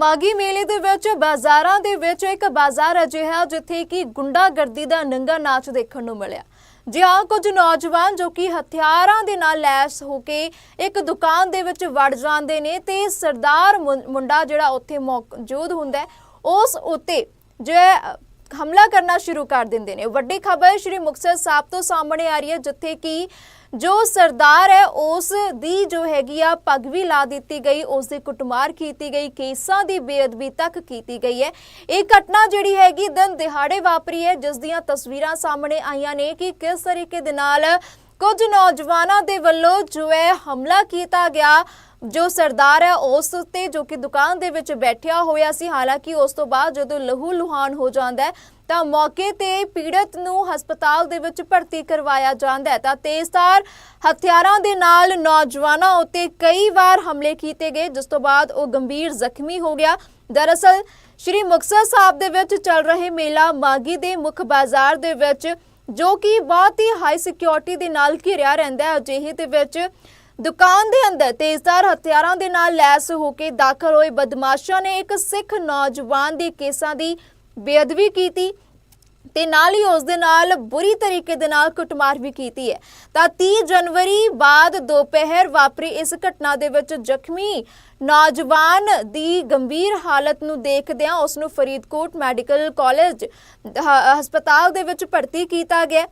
ਮਾਗੀ ਮੇਲੇ ਦੇ ਵਿੱਚ ਬਾਜ਼ਾਰਾਂ ਦੇ ਵਿੱਚ ਇੱਕ ਬਾਜ਼ਾਰ ਅਜਿਹਾ ਜਿੱਥੇ ਕਿ ਗੁੰਡਾਗਰਦੀ ਦਾ ਨੰਗਾ ਨਾਚ ਦੇਖਣ ਨੂੰ ਮਿਲਿਆ। ਜੀ ਹਾਂ, ਕੁਝ ਨੌਜਵਾਨ ਜੋ ਕਿ ਹਥਿਆਰਾਂ ਦੇ ਨਾਲ ਲੈਸ ਹੋ ਕੇ ਇੱਕ ਦੁਕਾਨ ਦੇ ਵਿੱਚ ਵੜ ਜਾਂਦੇ ਨੇ ਤੇ ਸਰਦਾਰ ਮੁੰਡਾ ਜਿਹੜਾ ਉੱਥੇ ਮੌਜੂਦ ਹੁੰਦਾ ਉਸ ਉੱਤੇ ਜੋ ਹੈ ਹਮਲਾ ਕਰਨਾ ਸ਼ੁਰੂ ਕਰ ਦਿੰਦੇ ਨੇ। ਵੱਡੀ ਖਬਰ ਸ਼੍ਰੀ ਮੁਕਤਸਰ ਸਾਹਿਬ ਤੋਂ ਸਾਹਮਣੇ ਆ ਰਹੀ ਹੈ, ਜਿੱਥੇ ਕਿ ਜੋ ਸਰਦਾਰ ਹੈ, ਉਸ ਦੀ ਜੋ ਹੈਗੀ ਆ ਪੱਗ ਵੀ ਲਾ ਦਿੱਤੀ ਗਈ, ਉਸ ਦੀ ਕੁੱਟਮਾਰ ਕੀਤੀ ਗਈ, ਕੇਸਾਂ ਦੀ ਬੇਅਦਬੀ ਤੱਕ ਕੀਤੀ ਗਈ ਹੈ। ਇਹ ਘਟਨਾ ਜਿਹੜੀ ਹੈਗੀ ਦਿਨ ਦਿਹਾੜੇ ਵਾਪਰੀ ਹੈ, ਜਿਸ ਦੀਆਂ ਤਸਵੀਰਾਂ ਸਾਹਮਣੇ ਆਈਆਂ ਨੇ ਕਿ ਕਿਸ ਤਰੀਕੇ ਦੇ ਨਾਲ ਕੁਝ ਨੌਜਵਾਨਾਂ ਦੇ ਵੱਲੋਂ ਜੋ ਹੈ ਹਮਲਾ ਕੀਤਾ ਗਿਆ। ਜੋ ਸਰਦਾਰ ਹੈ, ਉਸ ਉੱਤੇ ਜੋ ਕਿ ਦੁਕਾਨ ਦੇ ਵਿੱਚ ਬੈਠਿਆ ਹੋਇਆ ਸੀ, ਹਾਲਾਂਕਿ ਉਸ ਤੋਂ ਬਾਅਦ ਜਦੋਂ ਲਹੂ ਲੁਹਾਨ ਹੋ ਜਾਂਦਾ ਹੈ ਤਾਂ ਮੌਕੇ ਤੇ ਪੀੜਤ ਨੂੰ ਹਸਪਤਾਲ ਦੇ ਵਿੱਚ ਭਰਤੀ ਕਰਵਾਇਆ ਜਾਂਦਾ ਹੈ। ਤਾਂ ਤੇਜ਼ਧਾਰ ਹਥਿਆਰਾਂ ਦੇ ਨਾਲ ਨੌਜਵਾਨਾਂ ਉੱਤੇ ਕਈ ਵਾਰ ਹਮਲੇ ਕੀਤੇ ਗਏ, ਜਿਸ ਤੋਂ ਬਾਅਦ ਉਹ ਗੰਭੀਰ ਜ਼ਖਮੀ ਹੋ ਗਿਆ। ਦਰਅਸਲ, ਸ਼੍ਰੀ ਮੁਕਤਸਰ ਸਾਹਿਬ ਦੇ ਵਿੱਚ ਚੱਲ ਰਹੇ ਮੇਲਾ ਮਾਗੀ ਦੇ ਮੁੱਖ ਬਾਜ਼ਾਰ ਦੇ ਵਿੱਚ, ਜੋ ਕਿ ਬਹੁਤ ਹੀ ਹਾਈ ਸਿਕਿਉਰਿਟੀ ਦੇ ਨਾਲ ਘਿਰਿਆ ਰਹਿੰਦਾ ਹੈ। ਅਜਿਹੇ ਦੇ ਵਿੱਚ ਦੁਕਾਨ ਦੇ ਅੰਦਰ ਤੇਜ਼ਧਾਰ ਹਥਿਆਰਾਂ ਦੇ ਨਾਲ ਲੈਸ ਹੋ ਕੇ ਦਾਖਲ ਹੋਏ ਬਦਮਾਸ਼ਾਂ ਨੇ ਇੱਕ ਸਿੱਖ ਨੌਜਵਾਨ ਦੇ ਕੇਸਾਂ ਦੀ ਬੇਅਦਬੀ ਕੀਤੀ ਤੇ ਨਾਲ ਹੀ ਉਸ ਦੇ ਨਾਲ ਬੁਰੀ ਤਰੀਕੇ ਦੇ ਨਾਲ ਕੁੱਟਮਾਰ ਵੀ ਕੀਤੀ ਹੈ। ਤਾਂ 30 ਜਨਵਰੀ ਬਾਅਦ ਦੁਪਹਿਰ ਵਾਪਰੀ ਇਸ ਘਟਨਾ ਦੇ ਵਿੱਚ ਜ਼ਖਮੀ ਨੌਜਵਾਨ ਦੀ ਗੰਭੀਰ ਹਾਲਤ ਨੂੰ ਦੇਖਦਿਆਂ ਉਸ ਨੂੰ ਫਰੀਦਕੋਟ ਮੈਡੀਕਲ ਕਾਲਜ ਹਸਪਤਾਲ ਦੇ ਵਿੱਚ ਭਰਤੀ ਕੀਤਾ ਗਿਆ।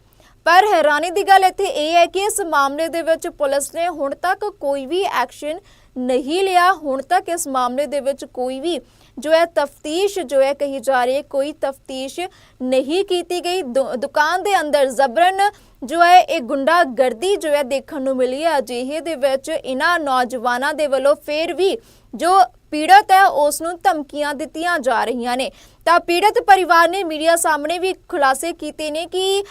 ਪਰ ਹੈਰਾਨੀ ਦੀ ਗੱਲ ਇੱਥੇ ਇਹ ਹੈ ਕਿ ਇਸ ਮਾਮਲੇ ਦੇ ਵਿੱਚ ਪੁਲਿਸ ਨੇ ਹੁਣ ਤੱਕ ਕੋਈ ਵੀ ਐਕਸ਼ਨ ਨਹੀਂ ਲਿਆ। ਹੁਣ ਤੱਕ ਇਸ ਮਾਮਲੇ ਦੇ ਵਿੱਚ ਕੋਈ ਵੀ ਜੋ ਹੈ ਤਫਤੀਸ਼ ਜੋ ਹੈ ਕਹੀ ਜਾ ਰਹੀ ਹੈ, ਕੋਈ ਤਫਤੀਸ਼ ਨਹੀਂ ਕੀਤੀ ਗਈ। ਦੁਕਾਨ ਦੇ ਅੰਦਰ ਜ਼ਬਰਨ ਜੋ ਹੈ, ਇਹ ਗੁੰਡਾਗਰਦੀ ਜੋ ਹੈ ਦੇਖਣ ਨੂੰ ਮਿਲੀ ਹੈ। ਅਜਿਹੇ ਦੇ ਵਿੱਚ ਇਹਨਾਂ ਨੌਜਵਾਨਾਂ ਦੇ ਵੱਲੋਂ ਫੇਰ ਵੀ ਜੋ ਪੀੜਤ ਹੈ, ਉਸ ਨੂੰ ਧਮਕੀਆਂ ਦਿੱਤੀਆਂ ਜਾ ਰਹੀਆਂ ਨੇ। ਤਾਂ ਪੀੜਤ ਪਰਿਵਾਰ ਨੇ ਮੀਡੀਆ ਸਾਹਮਣੇ ਵੀ ਖੁਲਾਸੇ ਕੀਤੇ ਨੇ ਕਿ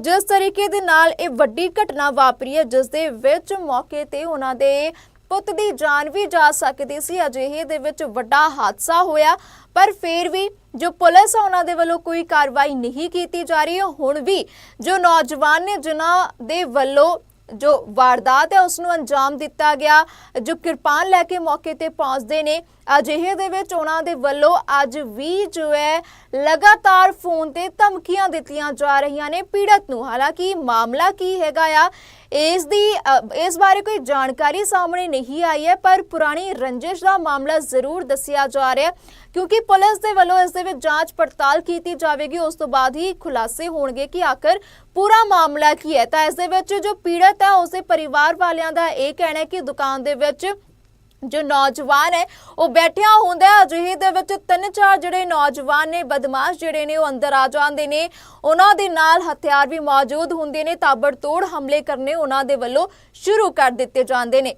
ਜਿਸ ਤਰੀਕੇ ਦੇ ਨਾਲ ਇਹ ਵੱਡੀ ਘਟਨਾ ਵਾਪਰੀ ਹੈ, ਜਿਸ ਦੇ ਵਿੱਚ ਮੌਕੇ ਤੇ ਉਹਨਾਂ ਦੇ ਪੁੱਤ ਦੀ ਜਾਨ ਵੀ ਜਾ ਸਕਦੀ ਸੀ। ਅਜਿਹੇ ਦੇ ਵਿੱਚ ਵੱਡਾ ਹਾਦਸਾ ਹੋਇਆ, ਪਰ ਫਿਰ ਵੀ ਜੋ ਪੁਲਿਸ ਆ, ਉਹਨਾਂ ਦੇ ਵੱਲੋਂ ਕੋਈ ਕਾਰਵਾਈ ਨਹੀਂ ਕੀਤੀ ਜਾ ਰਹੀ। ਹੁਣ ਵੀ ਜੋ ਨੌਜਵਾਨ ਨੇ, ਜਿਨ੍ਹਾਂ ਦੇ ਵੱਲੋਂ ਜੋ ਵਾਰਦਾਤ ਹੈ ਉਸ ਨੂੰ ਅੰਜਾਮ ਦਿੱਤਾ ਗਿਆ। ਜੋ ਕਿਰਪਾਨ ਲੈ ਕੇ ਮੌਕੇ ਤੇ ਪਹੁੰਚਦੇ ਨੇ। ਅਜਿਹੇ ਦੇ ਵਿੱਚ ਉਹਨਾਂ ਦੇ ਵੱਲੋਂ ਅੱਜ ਵੀ ਜੋ ਹੈ, ਲਗਾਤਾਰ ਫੋਨ ਤੇ ਧਮਕੀਆਂ ਦਿੱਤੀਆਂ ਜਾ ਰਹੀਆਂ ਨੇ ਪੀੜਤ ਨੂੰ। ਹਾਲਾਂਕਿ ਮਾਮਲਾ ਕੀ ਹੈਗਾ ਆ ਇਸ ਦੀ ਇਸ ਬਾਰੇ ਕੋਈ ਜਾਣਕਾਰੀ ਸਾਹਮਣੇ ਨਹੀਂ ਆਈ ਹੈ, ਪਰ ਪੁਰਾਣੀ ਰੰਜਿਸ਼ ਦਾ ਮਾਮਲਾ ਜ਼ਰੂਰ ਦੱਸਿਆ ਜਾ ਰਿਹਾ ਕਿਉਂਕਿ ਪੁਲਿਸ ਦੇ ਵੱਲੋਂ ਇਸ ਦੇ ਵਿੱਚ ਜਾਂਚ ਪੜਤਾਲ ਕੀਤੀ ਜਾਵੇਗੀ। ਉਸ ਤੋਂ ਬਾਅਦ ਹੀ ਖੁਲਾਸੇ ਹੋਣਗੇ ਕਿ ਆਖਰ ਪੂਰਾ ਮਾਮਲਾ ਕੀ ਹੈ। ਤਾਂ ਇਸ ਦੇ ਵਿੱਚ ਜੋ ਪੀੜਤ ਹੈ, ਉਸ ਦੇ ਪਰਿਵਾਰ ਵਾਲਿਆਂ ਦਾ ਇਹ ਕਹਿਣਾ ਹੈ ਕਿ ਦੁਕਾਨ ਦੇ ਵਿੱਚ ਜੋ ਨੌਜਵਾਨ ਹੈ, ਉਹ ਬੈਠਿਆ ਹੁੰਦਾ ਅਜਿਹੇ ਦੇ ਵਿੱਚ ਤਿੰਨ ਚਾਰ ਜਿਹੜੇ ਨੌਜਵਾਨ ਨੇ, ਬਦਮਾਸ਼ ਜਿਹੜੇ ਨੇ, ਉਹ ਅੰਦਰ ਆ ਜਾਂਦੇ ਨੇ। ਉਹਨਾਂ ਦੇ ਨਾਲ ਹਥਿਆਰ ਵੀ ਮੌਜੂਦ ਹੁੰਦੇ ਨੇ। ਤਾਬੜਤੋੜ ਹਮਲੇ ਕਰਨੇ ਉਹਨਾਂ ਦੇ ਵੱਲੋਂ ਸ਼ੁਰੂ ਕਰ ਦਿੱਤੇ ਜਾਂਦੇ ਨੇ।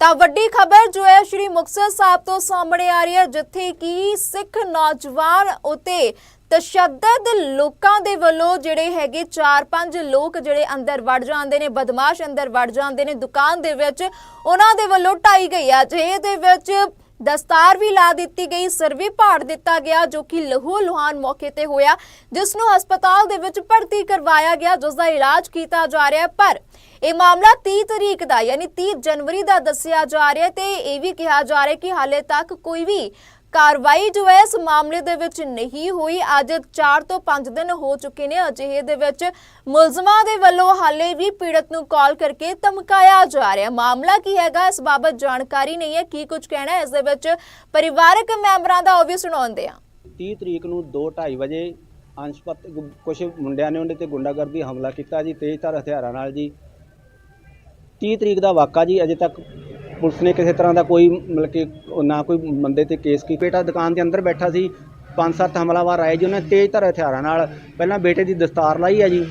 ਤਾਂ ਵੱਡੀ ਖਬਰ ਜੋ ਹੈ, ਸ਼੍ਰੀ ਮੁਕਤਸਰ ਸਾਹਿਬ ਤੋਂ ਸਾਹਮਣੇ ਆ ਰਹੀ ਹੈ, ਜਿੱਥੇ ਕਿ ਸਿੱਖ ਨੌਜਵਾਨ ਉਤੇ ਤਸ਼ੱਦਦ ਲੋਕਾਂ ਦੇ ਵੱਲੋਂ ਜਿਹੜੇ ਹੈਗੇ 4-5 ਲੋਕ ਜਿਹੜੇ ਅੰਦਰ ਵੜ ਜਾਂਦੇ ਨੇ, ਬਦਮਾਸ਼ ਅੰਦਰ ਵੜ ਜਾਂਦੇ ਨੇ ਦੁਕਾਨ ਦੇ ਵਿੱਚ, ਉਹਨਾਂ ਦੇ ਵੱਲੋਂ ਢਾਈ ਗਈ ਆ। ਜੇ ਦੇ ਵਿੱਚ ਦਸਤਾਰ ਵੀ ਲਾ ਦਿੱਤੀ ਗਈ, ਸਿਰ ਵੀ ਦਿੱਤਾ ਗਿਆ, ਜੋ ਕਿ ਲਹੂ ਲੁਹਾਨ ਮੌਕੇ ਤੇ ਹੋਇਆ, ਜਿਸ ਨੂੰ ਹਸਪਤਾਲ ਦੇ ਵਿੱਚ ਭਰਤੀ ਕਰਵਾਇਆ ਗਿਆ, ਜਿਸ ਦਾ ਇਲਾਜ ਕੀਤਾ ਜਾ ਰਿਹਾ ਪਰ ਇਹ ਮਾਮਲਾ 30 ਤਰੀਕ ਦਾ, ਯਾਨੀ 30 ਜਨਵਰੀ ਦਾ ਦੱਸਿਆ ਜਾ ਰਿਹਾ ਤੇ ਇਹ ਵੀ ਕਿਹਾ ਜਾ ਰਿਹਾ ਕਿ ਹਾਲੇ ਤੱਕ ਕੋਈ ਵੀ ਕਾਰਵਾਈ ਜੋ ਹੈ ਇਸ ਮਾਮਲੇ ਦੇ ਵਿੱਚ ਨਹੀਂ ਹੋਈ। ਅੱਜ 4 ਤੋਂ 5 ਦਿਨ ਹੋ ਚੁੱਕੇ ਨੇ। ਅਜਿਹੇ ਦੇ ਵਿੱਚ ਮੁਲਜ਼ਮਾਂ ਦੇ ਵੱਲੋਂ ਹਾਲੇ ਵੀ ਪੀੜਤ ਨੂੰ ਕਾਲ ਕਰਕੇ ਧਮਕਾਇਆ ਜਾ ਰਿਹਾ। ਮਾਮਲਾ ਕੀ ਹੈਗਾ, ਇਸ ਬਾਬਤ ਜਾਣਕਾਰੀ ਨਹੀਂ ਹੈ। ਕੀ ਕੁਝ ਕਹਿਣਾ ਹੈ? ਇਸ ਦੇ ਵਿੱਚ ਪਰਿਵਾਰਕ ਮੈਂਬਰਾਂ ਦਾ ਉਹ ਵੀ ਸੁਣਾਉਂਦੇ ਆ 30 ਤਰੀਕ ਨੂੰ 2:30 ਵਜੇ ਅੰਸ਼ਪਤ ਕੁਝ ਮੁੰਡਿਆਂ ਨੇ ਉਹਦੇ ਤੇ ਗੁੰਡਾਗਰਦੀ ਹਮਲਾ ਕੀਤਾ ਜੀ, ਤੇਜ਼ਧਾਰ ਹਥਿਆਰਾਂ ਨਾਲ ਜੀ। 30 ਤਰੀਕ ਦਾ ਵਾਕਾ ਜੀ, ਅਜੇ ਤੱਕ ਪੁਲਿਸ ਨੇ ਕਿਸੇ ਤਰ੍ਹਾਂ ਦਾ ਕੋਈ ਮਤਲਬ ਕਿ ਨਾ ਕੋਈ ਬੰਦੇ ਤੇ ਕੇਸ ਕੀ ਬੇਟਾ ਦੁਕਾਨ ਦੇ ਅੰਦਰ ਬੈਠਾ ਸੀ, ਪੰਜ ਸੱਤ ਹਮਲਾਵਰ ਆਏ ਜੀ, ਉਹਨੇ ਤੇਜ਼ਧਾਰ ਹਥਿਆਰਾਂ ਨਾਲ ਪਹਿਲਾਂ ਬੇਟੇ ਦੀ ਦਸਤਾਰ ਲਾਈ ਹੈ ਜੀ।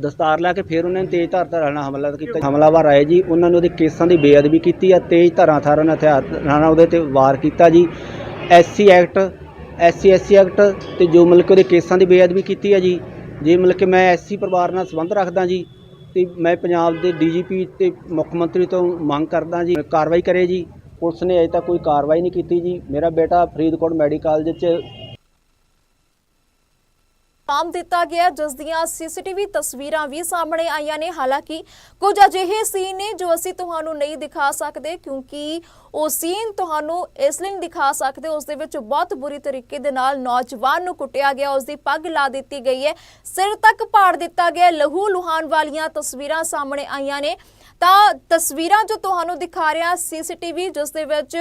ਦਸਤਾਰ ਲਾ ਕੇ ਫਿਰ ਉਹਨਾਂ ਨੇ ਤੇਜ਼ ਧਾਰ ਧਾਰਾਂ ਨਾਲ ਹਮਲਾ ਕੀਤਾ। ਹਮਲਾਵਰ ਆਏ ਜੀ, ਉਹਨਾਂ ਨੇ ਉਹਦੇ ਕੇਸਾਂ ਦੀ ਬੇਅਦਬੀ ਕੀਤੀ ਆ ਤੇਜ਼ ਧਾਰਾਂ ਥਾਰਾਂ ਨਾਲ ਹਥਿਆਰਾਂ ਨਾਲ ਉਹਦੇ ਤੇ ਵਾਰ ਕੀਤਾ ਜੀ। SC act SC SC act ਤੇ ਜੋ ਮਤਲਬ ਕਿ ਉਹਦੇ ਕੇਸਾਂ ਦੀ ਬੇਅਦਬੀ ਕੀਤੀ ਆ ਜੀ। ਜੇ ਮਤਲਬ ਕਿ ਮੈਂ ਐਸਸੀ ਪਰਿਵਾਰ ਨਾਲ ਸੰਬੰਧ ਰੱਖਦਾ ਜੀ ਤੇ ਮੈਂ ਪੰਜਾਬ ਦੇ ਡੀਜੀਪੀ ਤੇ ਮੁੱਖ ਮੰਤਰੀ ਤੋਂ ਮੰਗ ਕਰਦਾ ਜੀ, ਕਾਰਵਾਈ ਕਰੇ ਜੀ। ਪੁਲਿਸ ਨੇ ਅਜੇ ਤੱਕ ਕੋਈ ਕਾਰਵਾਈ ਨਹੀਂ ਕੀਤੀ ਜੀ। ਮੇਰਾ ਬੇਟਾ ਫਰੀਦਕੋਟ ਮੈਡੀਕਲ ਕਾਲਜ 'ਚ ਨਾਮ ਦਿੱਤਾ ਗਿਆ, ਜਿਸ ਦੀਆਂ ਸੀਸੀਟੀਵੀ ਤਸਵੀਰਾਂ ਵੀ ਸਾਹਮਣੇ ਆਈਆਂ ਨੇ। ਹਾਲਾਂਕਿ ਕੁਝ ਅਜਿਹੇ ਸੀਨ ਨੇ ਜੋ ਅਸੀਂ ਤੁਹਾਨੂੰ ਨਹੀਂ ਦਿਖਾ ਸਕਦੇ, ਕਿਉਂਕਿ ਉਹ ਸੀਨ ਤੁਹਾਨੂੰ ਇਸ ਲਈ ਦਿਖਾ ਸਕਦੇ। ਉਸ ਦੇ ਵਿੱਚ ਬਹੁਤ ਬੁਰੀ ਤਰੀਕੇ ਦੇ ਨਾਲ ਨੌਜਵਾਨ ਨੂੰ ਕੁੱਟਿਆ ਗਿਆ, ਉਸ ਦੀ ਪੱਗ ਲਾ ਦਿੱਤੀ ਗਈ ਹੈ। ਸਿਰ ਤੱਕ ਪਾੜ ਦਿੱਤਾ ਗਿਆ। ਲਹੂ ਲੁਹਾਨ ਵਾਲੀਆਂ ਤਸਵੀਰਾਂ ਸਾਹਮਣੇ ਆਈਆਂ ਨੇ। ਤਾਂ ਤਸਵੀਰਾਂ ਜੋ ਤੁਹਾਨੂੰ ਦਿਖਾ ਰਿਹਾ ਸੀਸੀਟੀਵੀ, ਜਿਸ ਦੇ ਵਿੱਚ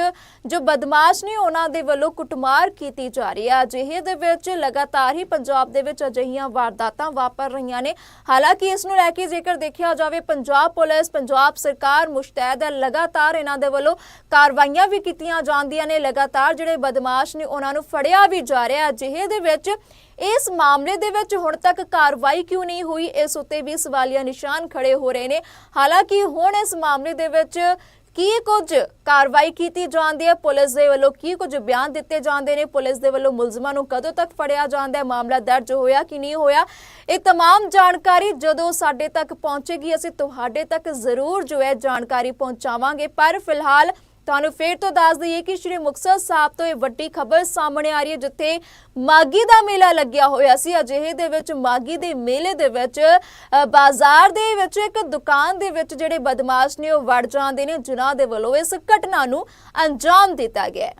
ਜੋ ਬਦਮਾਸ਼ ਨੇ ਉਹਨਾਂ ਦੇ ਵੱਲੋਂ ਕੁੱਟਮਾਰ ਕੀਤੀ ਜਾ ਰਹੀ ਹੈ। ਅਜਿਹੇ ਦੇ ਵਿੱਚ ਲਗਾਤਾਰ ਹੀ ਪੰਜਾਬ ਦੇ ਵਿੱਚ ਅਜਿਹੀਆਂ ਵਾਰਦਾਤਾਂ ਵਾਪਰ ਰਹੀਆਂ ਨੇ। ਹਾਲਾਂਕਿ ਇਸ ਨੂੰ ਲੈ ਕੇ ਜੇਕਰ ਦੇਖਿਆ ਜਾਵੇ, ਪੰਜਾਬ ਪੁਲਿਸ, ਪੰਜਾਬ ਸਰਕਾਰ ਮੁਸ਼ਤੈਦ ਹੈ। ਲਗਾਤਾਰ ਇਹਨਾਂ ਦੇ ਵੱਲੋਂ ਕਾਰਵਾਈਆਂ ਵੀ ਕੀਤੀਆਂ ਜਾਂਦੀਆਂ ਨੇ। ਲਗਾਤਾਰ ਜਿਹੜੇ ਬਦਮਾਸ਼ ਨੇ ਉਹਨਾਂ ਨੂੰ ਫੜਿਆ ਵੀ ਜਾ ਰਿਹਾ। ਅਜਿਹੇ ਦੇ ਵਿੱਚ ਇਸ ਮਾਮਲੇ ਦੇ ਵਿੱਚ ਹੁਣ ਤੱਕ ਕਾਰਵਾਈ ਕਿਉਂ ਨਹੀਂ ਹੋਈ ਇਸ ਉੱਤੇ ਵੀ ਸਵਾਲੀਆ ਨਿਸ਼ਾਨ ਖੜੇ ਹੋ ਰਹੇ ਨੇ ਹਾਲਾਂਕਿ ਹੁਣ ਇਸ ਮਾਮਲੇ ਦੇ ਵਿੱਚ ਕੀ ਕੁਝ ਕਾਰਵਾਈ ਕੀਤੀ ਜਾਂਦੀ ਹੈ ਪੁਲਿਸ ਦੇ ਵੱਲੋਂ ਕੀ ਕੁਝ ਬਿਆਨ ਦਿੱਤੇ ਜਾਂਦੇ ਨੇ ਪੁਲਿਸ ਦੇ ਵੱਲੋਂ ਮੁਲਜ਼ਮਾਂ ਨੂੰ ਕਦੋਂ ਤੱਕ ਫੜਿਆ ਜਾਂਦਾ ਹੈ ਮਾਮਲਾ ਦਰਜ ਹੋਇਆ ਕਿ ਨਹੀਂ ਹੋਇਆ ਇਹ तमाम ਜਾਣਕਾਰੀ ਜਦੋਂ ਸਾਡੇ ਤੱਕ ਪਹੁੰਚੇਗੀ ਅਸੀਂ ਤੁਹਾਡੇ ਤੱਕ ਜ਼ਰੂਰ ਜੋ ਹੈ ਜਾਣਕਾਰੀ ਪਹੁੰਚਾਵਾਂਗੇ ਪਰ ਫਿਲਹਾਲ ਤੁਹਾਨੂੰ ਫੇਰ ਤੋਂ ਦੱਸ ਦਈਏ ਕਿ ਸ਼੍ਰੀ ਮੁਕਤਸਰ ਸਾਹਿਬ ਤੋਂ ਇਹ ਵੱਡੀ ਖਬਰ ਸਾਹਮਣੇ ਆ ਰਹੀ ਹੈ, ਜਿੱਥੇ ਮਾਗੀ ਦਾ ਮੇਲਾ ਲੱਗਿਆ ਹੋਇਆ ਸੀ। ਅਜਿਹੇ ਦੇ ਵਿੱਚ ਮਾਗੀ ਦੇ ਮੇਲੇ ਦੇ ਵਿੱਚ ਬਾਜ਼ਾਰ ਦੇ ਵਿੱਚ ਇੱਕ ਦੁਕਾਨ ਦੇ ਵਿੱਚ ਜਿਹੜੇ ਬਦਮਾਸ਼ ਨੇ ਉਹ ਵੜ ਜਾਂਦੇ ਨੇ, ਜਿਨ੍ਹਾਂ ਦੇ ਵੱਲੋਂ ਇਸ ਘਟਨਾ ਨੂੰ ਅੰਜਾਮ ਦਿੱਤਾ ਗਿਆ ਹੈ।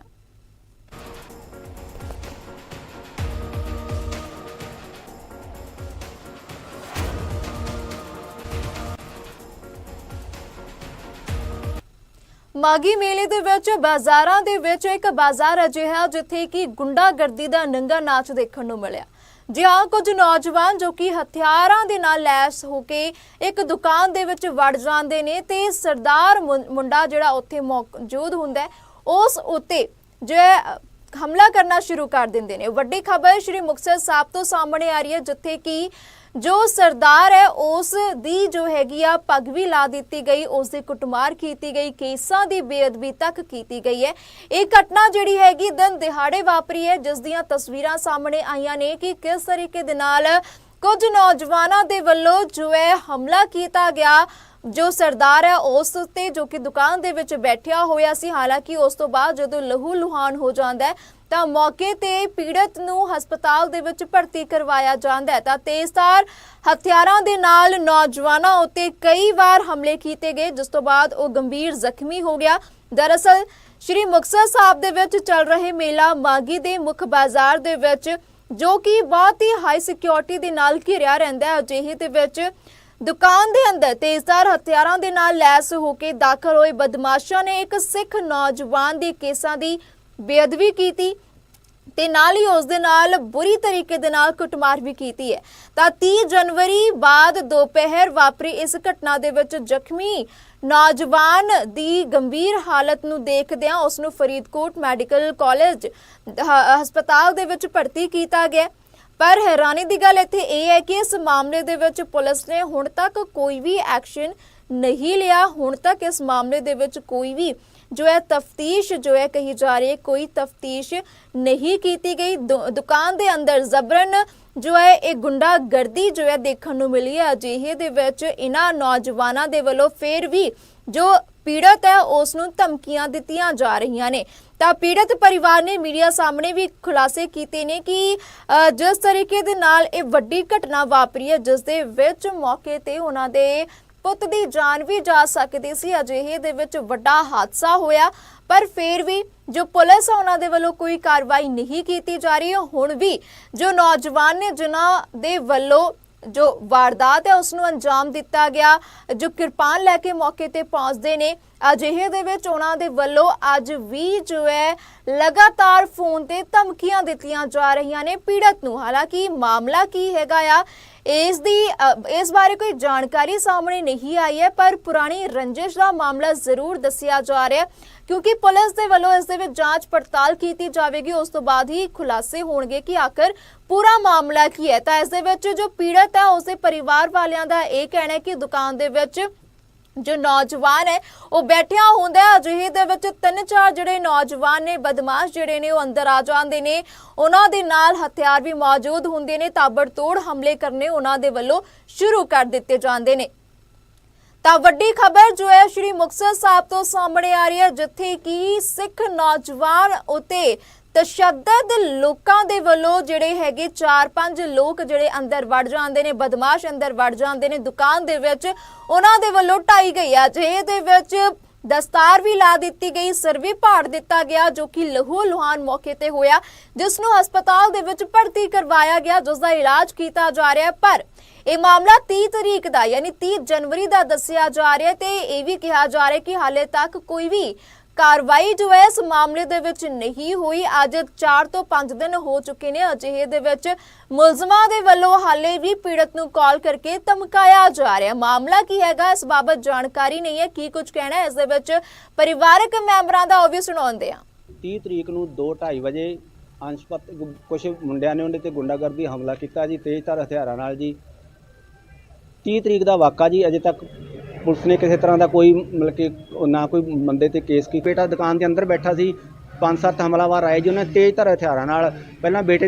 ਮਾਗੀ ਮੇਲੇ ਦੇ ਵਿੱਚ ਬਾਜ਼ਾਰਾਂ ਦੇ ਵਿੱਚ ਇੱਕ ਬਾਜ਼ਾਰ ਅਜਿਹਾ ਜਿੱਥੇ ਕਿ ਗੁੰਡਾਗਰਦੀ ਦਾ ਨੰਗਾ ਨਾਚ ਦੇਖਣ ਨੂੰ ਮਿਲਿਆ। ਜੀ ਹਾਂ ਕੁਝ ਨੌਜਵਾਨ ਜੋ ਕਿ ਹਥਿਆਰਾਂ ਦੇ ਨਾਲ ਲੈਸ ਹੋ ਕੇ ਇੱਕ ਦੁਕਾਨ ਦੇ ਵਿੱਚ ਵੜ ਜਾਂਦੇ ਨੇ ਤੇ ਸਰਦਾਰ ਮੁੰਡਾ ਜਿਹੜਾ ਉੱਥੇ ਮੌਜੂਦ ਹੁੰਦਾ ਉਸ ਉੱਤੇ ਜੋ ਹਮਲਾ ਕਰਨਾ ਸ਼ੁਰੂ ਕਰ ਦਿੰਦੇ ਨੇ। ਵੱਡੀ ਖਬਰ ਸ਼੍ਰੀ ਮੁਕਤਸਰ ਸਾਹਿਬ ਤੋਂ ਸਾਹਮਣੇ ਆ ਰਹੀ ਹੈ, ਜਿੱਥੇ ਕਿ ਜੋ ਸਰਦਾਰ ਹੈ, ਉਸ ਦੀ ਜੋ ਹੈਗੀ ਆ ਪੱਗ ਵੀ ਲਾ ਦਿੱਤੀ ਗਈ, ਉਸ ਦੀ ਕੁੱਟਮਾਰ ਕੀਤੀ ਗਈ, ਕੇਸਾਂ ਦੀ ਬੇਅਦਬੀ ਤੱਕ ਕੀਤੀ ਗਈ ਹੈ। ਇਹ ਘਟਨਾ ਜਿਹੜੀ ਹੈਗੀ ਦਿਨ ਦਿਹਾੜੇ ਵਾਪਰੀ ਹੈ, ਜਿਸ ਦੀਆਂ ਤਸਵੀਰਾਂ ਸਾਹਮਣੇ ਆਈਆਂ ਨੇ ਕਿ ਕਿਸ ਤਰੀਕੇ ਦੇ ਨਾਲ ਕੁਝ ਨੌਜਵਾਨਾਂ ਦੇ ਵੱਲੋਂ ਜੋ ਹੈ ਹਮਲਾ ਕੀਤਾ ਗਿਆ। ਜੋ ਸਰਦਾਰ ਹੈ, ਉਸ ਉੱਤੇ ਜੋ ਕਿ ਦੁਕਾਨ ਦੇ ਵਿੱਚ ਬੈਠਿਆ ਹੋਇਆ ਸੀ, ਹਾਲਾਂਕਿ ਉਸ ਤੋਂ ਬਾਅਦ ਜਦੋਂ ਲਹੂ ਲੁਹਾਨ ਹੋ ਜਾਂਦਾ ਹੈ ਤਾਂ ਮੌਕੇ ਤੇ ਪੀੜਤ ਨੂੰ ਹਸਪਤਾਲ ਦੇ ਵਿੱਚ ਭਰਤੀ ਕਰਵਾਇਆ ਜਾਂਦਾ ਹੈ। ਤਾਂ ਤੇਜ਼ਧਾਰ ਹਥਿਆਰਾਂ ਦੇ ਨਾਲ ਨੌਜਵਾਨਾਂ ਉੱਤੇ ਕਈ ਵਾਰ ਹਮਲੇ ਕੀਤੇ ਗਏ, ਜਿਸ ਤੋਂ ਬਾਅਦ ਉਹ ਗੰਭੀਰ ਜ਼ਖਮੀ ਹੋ ਗਿਆ। ਦਰਅਸਲ, ਸ਼੍ਰੀ ਮੁਕਤਸਰ ਸਾਹਿਬ ਦੇ ਵਿੱਚ ਚੱਲ ਰਹੇ ਮੇਲਾ ਮਾਗੀ ਦੇ ਮੁੱਖ ਬਾਜ਼ਾਰ ਦੇ ਵਿੱਚ, ਜੋ ਕਿ ਬਹੁਤ ਹੀ ਹਾਈ ਸਿਕਿਉਰਿਟੀ ਦੇ ਨਾਲ ਘਿਰਿਆ ਰਹਿੰਦਾ ਹੈ। ਅਜਿਹੇ ਦੇ ਵਿੱਚ ਦੁਕਾਨ ਦੇ ਅੰਦਰ ਤੇਜ਼ਧਾਰ ਹਥਿਆਰਾਂ ਦੇ ਨਾਲ ਲੈਸ ਹੋ ਕੇ ਦਾਖਲ ਹੋਏ ਬਦਮਾਸ਼ਾਂ ਨੇ ਇੱਕ ਸਿੱਖ ਨੌਜਵਾਨ ਦੇ ਕੇਸਾਂ ਦੀ ਬੇਅਦਬੀ ਕੀਤੀ ਤੇ ਨਾਲ ਹੀ ਉਸ ਦੇ ਨਾਲ ਬੁਰੀ ਤਰੀਕੇ ਦੇ ਨਾਲ ਕੁੱਟਮਾਰ ਵੀ ਕੀਤੀ ਹੈ। ਤਾਂ 30 ਜਨਵਰੀ ਬਾਅਦ ਦੁਪਹਿਰ ਵਾਪਰੀ ਇਸ ਘਟਨਾ ਦੇ ਵਿੱਚ ਜ਼ਖਮੀ ਨੌਜਵਾਨ ਦੀ ਗੰਭੀਰ ਹਾਲਤ ਨੂੰ ਦੇਖਦਿਆਂ ਉਸ ਨੂੰ ਫਰੀਦਕੋਟ ਮੈਡੀਕਲ ਕਾਲਜ ਹਸਪਤਾਲ ਦੇ ਵਿੱਚ ਭਰਤੀ ਕੀਤਾ ਗਿਆ। ਪਰ ਹੈਰਾਨੀ ਦੀ ਗੱਲ ਇੱਥੇ ਇਹ ਹੈ ਕਿ ਇਸ ਮਾਮਲੇ ਦੇ ਵਿੱਚ ਪੁਲਿਸ ਨੇ ਹੁਣ ਤੱਕ ਕੋਈ ਵੀ ਐਕਸ਼ਨ ਨਹੀਂ ਲਿਆ। ਹੁਣ ਤੱਕ ਇਸ ਮਾਮਲੇ ਦੇ ਵਿੱਚ ਕੋਈ ਵੀ ਜੋ ਹੈ ਤਫਤੀਸ਼ ਜੋ ਹੈ ਕਹੀ ਜਾ ਰਹੀ ਹੈ, ਕੋਈ ਤਫਤੀਸ਼ ਨਹੀਂ ਕੀਤੀ ਗਈ। ਦੁਕਾਨ ਦੇ ਅੰਦਰ ਜ਼ਬਰਨ ਜੋ ਹੈ, ਇਹ ਗੁੰਡਾਗਰਦੀ ਜੋ ਹੈ ਦੇਖਣ ਨੂੰ ਮਿਲੀ ਹੈ। ਅਜਿਹੇ ਦੇ ਵਿੱਚ ਇਹਨਾਂ ਨੌਜਵਾਨਾਂ ਦੇ ਵੱਲੋਂ ਫੇਰ ਵੀ ਜੋ ਪੀੜਤ ਹੈ, ਉਸ ਨੂੰ ਧਮਕੀਆਂ ਦਿੱਤੀਆਂ ਜਾ ਰਹੀਆਂ ਨੇ। ਤਾਂ ਪੀੜਤ ਪਰਿਵਾਰ ਨੇ ਮੀਡੀਆ ਸਾਹਮਣੇ ਵੀ ਖੁਲਾਸੇ ਕੀਤੇ ਨੇ ਕਿ ਜਿਸ ਤਰੀਕੇ ਦੇ ਨਾਲ ਇਹ ਵੱਡੀ ਘਟਨਾ ਵਾਪਰੀ ਹੈ, ਜਿਸ ਦੇ ਵਿੱਚ ਮੌਕੇ ਤੇ ਉਹਨਾਂ ਦੇ ਪੁੱਤ ਦੀ ਜਾਨ ਵੀ ਜਾ ਸਕਦੀ ਸੀ। ਅਜਿਹੇ ਦੇ ਵਿੱਚ ਵੱਡਾ ਹਾਦਸਾ ਹੋਇਆ, ਪਰ ਫਿਰ ਵੀ ਜੋ ਪੁਲਿਸ ਆ, ਉਹਨਾਂ ਦੇ ਵੱਲੋਂ ਕੋਈ ਕਾਰਵਾਈ ਨਹੀਂ ਕੀਤੀ ਜਾ ਰਹੀ। ਹੁਣ ਵੀ ਜੋ ਨੌਜਵਾਨ ਨੇ, ਜਿਨ੍ਹਾਂ ਦੇ ਵੱਲੋਂ ਜੋ ਵਾਰਦਾਤ ਹੈ ਉਸ ਨੂੰ ਅੰਜਾਮ ਦਿੱਤਾ ਗਿਆ, ਜੋ ਕਿਰਪਾਨ ਲੈ ਕੇ ਮੌਕੇ ਤੇ ਪਹੁੰਚਦੇ ਨੇ। ਅਜਿਹੇ ਦੇ ਵਿੱਚ ਉਹਨਾਂ ਦੇ ਵੱਲੋਂ ਅੱਜ ਵੀ ਜੋ ਹੈ, ਲਗਾਤਾਰ ਫੋਨ ਤੇ ਧਮਕੀਆਂ ਦਿੱਤੀਆਂ ਜਾ ਰਹੀਆਂ ਨੇ ਪੀੜਤ ਨੂੰ। ਹਾਲਾਂਕਿ ਮਾਮਲਾ ਕੀ ਹੈਗਾ ਆ ਇਸ ਦੀ ਇਸ ਬਾਰੇ ਕੋਈ ਜਾਣਕਾਰੀ ਸਾਹਮਣੇ ਨਹੀਂ ਆਈ ਹੈ, ਪਰ ਪੁਰਾਣੀ ਰੰਜਿਸ਼ ਦਾ ਮਾਮਲਾ ਜ਼ਰੂਰ ਦੱਸਿਆ ਜਾ ਰਿਹਾ ਹੈ, ਕਿਉਂਕਿ ਪੁਲਿਸ ਦੇ ਵੱਲੋਂ ਇਸ ਦੇ ਵਿੱਚ ਜਾਂਚ ਪੜਤਾਲ ਕੀਤੀ ਜਾਵੇਗੀ। ਉਸ ਤੋਂ ਬਾਅਦ ਹੀ ਖੁਲਾਸੇ ਹੋਣਗੇ ਕਿ ਆਖਰ ਪੂਰਾ ਮਾਮਲਾ ਕੀ ਹੈ। ਤਾਂ ਇਸ ਦੇ ਵਿੱਚ ਜੋ ਪੀੜਤ ਹੈ, ਉਸ ਦੇ ਪਰਿਵਾਰ ਵਾਲਿਆਂ ਦਾ ਇਹ ਕਹਿਣਾ ਹੈ ਕਿ ਦੁਕਾਨ ਦੇ ਵਿੱਚ ਜੋ ਨੌਜਵਾਨ ਹੈ, ਉਹ ਬੈਠਿਆ ਹੁੰਦਾ ਅਜਿਹੇ ਦੇ ਵਿੱਚ ਤਿੰਨ ਚਾਰ ਜਿਹੜੇ ਨੌਜਵਾਨ ਨੇ, ਬਦਮਾਸ਼ ਜਿਹੜੇ ਨੇ, ਉਹ ਅੰਦਰ ਆ ਜਾਂਦੇ ਨੇ। ਉਹਨਾਂ ਦੇ ਨਾਲ ਹਥਿਆਰ ਵੀ ਮੌਜੂਦ ਹੁੰਦੇ ਨੇ। ਤਾਬੜਤੋੜ ਹਮਲੇ ਕਰਨੇ ਉਹਨਾਂ ਦੇ ਵੱਲੋਂ ਸ਼ੁਰੂ ਕਰ ਦਿੱਤੇ ਜਾਂਦੇ ਨੇ। ਤਾਂ ਵੱਡੀ ਖਬਰ ਜੋ ਹੈ, ਸ਼੍ਰੀ ਮੁਕਤਸਰ ਸਾਹਿਬ ਤੋਂ ਸਾਹਮਣੇ ਆ ਰਹੀ ਹੈ, ਜਿੱਥੇ ਕਿ ਸਿੱਖ ਨੌਜਵਾਨ ਉਤੇ ਤਸ਼ੱਦਦ ਲੋਕਾਂ ਦੇ ਵੱਲੋਂ ਜਿਹੜੇ ਹੈਗੇ 4-5 ਲੋਕ ਜਿਹੜੇ ਅੰਦਰ ਵੜ ਜਾਂਦੇ ਨੇ, ਬਦਮਾਸ਼ ਅੰਦਰ ਵੜ ਜਾਂਦੇ ਨੇ ਦੁਕਾਨ ਦੇ ਵਿੱਚ, ਉਹਨਾਂ ਦੇ ਵੱਲੋਂ ਢਾਈ ਗਈ ਆ। ਜੇ ਦੇ ਵਿੱਚ ਦਸਤਾਰ ਵੀ ਲਾ ਦਿੱਤੀ ਗਈ, ਸਿਰ ਵੀ ਪਾੜ ਦਿੱਤਾ ਗਿਆ, ਜੋ ਕਿ ਲਹੂ ਲੁਹਾਨ ਮੌਕੇ ਤੇ ਹੋਇਆ, ਜਿਸ ਨੂੰ ਹਸਪਤਾਲ ਦੇ ਵਿੱਚ ਭਰਤੀ ਕਰਵਾਇਆ ਗਿਆ, ਜਿਸ ਦਾ ਇਲਾਜ ਕੀਤਾ ਜਾ ਰਿਹਾ ਪਰ ਇਹ ਮਾਮਲਾ 30 ਤਰੀਕ ਦਾ, ਯਾਨੀ 30 ਜਨਵਰੀ ਦਾ ਦੱਸਿਆ ਜਾ ਰਿਹਾ ਤੇ ਇਹ ਵੀ ਕਿਹਾ ਜਾ ਰਿਹਾ ਕਿ ਹਾਲੇ ਤੱਕ ਕੋਈ ਵੀ ਕਾਰਵਾਈ ਜੋ ਹੈ ਇਸ ਮਾਮਲੇ ਦੇ ਵਿੱਚ ਨਹੀਂ ਹੋਈ। ਅੱਜ 4 ਤੋਂ 5 ਦਿਨ ਹੋ ਚੁੱਕੇ ਨੇ। ਅਜਿਹੇ ਦੇ ਵਿੱਚ ਮੁਲਜ਼ਮਾਂ ਦੇ ਵੱਲੋਂ ਹਾਲੇ ਵੀ ਪੀੜਤ ਨੂੰ ਕਾਲ ਕਰਕੇ ਧਮਕਾਇਆ ਜਾ ਰਿਹਾ ਮਾਮਲਾ ਕੀ ਹੈਗਾ? ਇਸ ਬਾਬਤ ਜਾਣਕਾਰੀ ਨਹੀਂ ਹੈ। ਕੀ ਕੁਝ ਕਹਿਣਾ ਹੈ? ਇਸ ਦੇ ਵਿੱਚ ਪਰਿਵਾਰਕ ਮੈਂਬਰਾਂ ਦਾ ਉਹ ਵੀ ਸੁਣਾਉਂਦੇ ਆ 30 ਤਰੀਕ ਨੂੰ 2:30 ਵਜੇ ਅੰਸ਼ਪਤ ਕੁਝ ਮੁੰਡਿਆਂ ਨੇ ਉਹਦੇ ਤੇ ਗੁੰਡਾਗਰਦੀ ਹਮਲਾ ਕੀਤਾ ਜੀ, ਤੇਜ਼ਧਾਰ ਹਥਿਆਰਾਂ ਨਾਲ ਜੀ। 30 ਤਰੀਕ ਦਾ ਵਾਕਾ ਜੀ, ਅਜੇ ਤੱਕ ਪੁਲਿਸ ਨੇ ਕਿਸੇ ਤਰ੍ਹਾਂ ਦਾ ਕੋਈ ਮਤਲਬ ਕਿ ਉਹ ਨਾ ਕੋਈ ਬੰਦੇ ਤੇ ਕੇਸ ਕੀ ਬੇਟਾ ਦੁਕਾਨ ਦੇ ਅੰਦਰ ਬੈਠਾ ਸੀ। ਪੰਜ ਸੱਤ ਹਮਲਾਵਰ ਆਏ ਜੀ, ਉਹਨਾਂ ਤੇਜ਼ ਤੇਜ਼ਧਾਰ ਹਥਿਆਰਾਂ ਨਾਲ। ਪਹਿਲਾਂ ਬੇਟੇ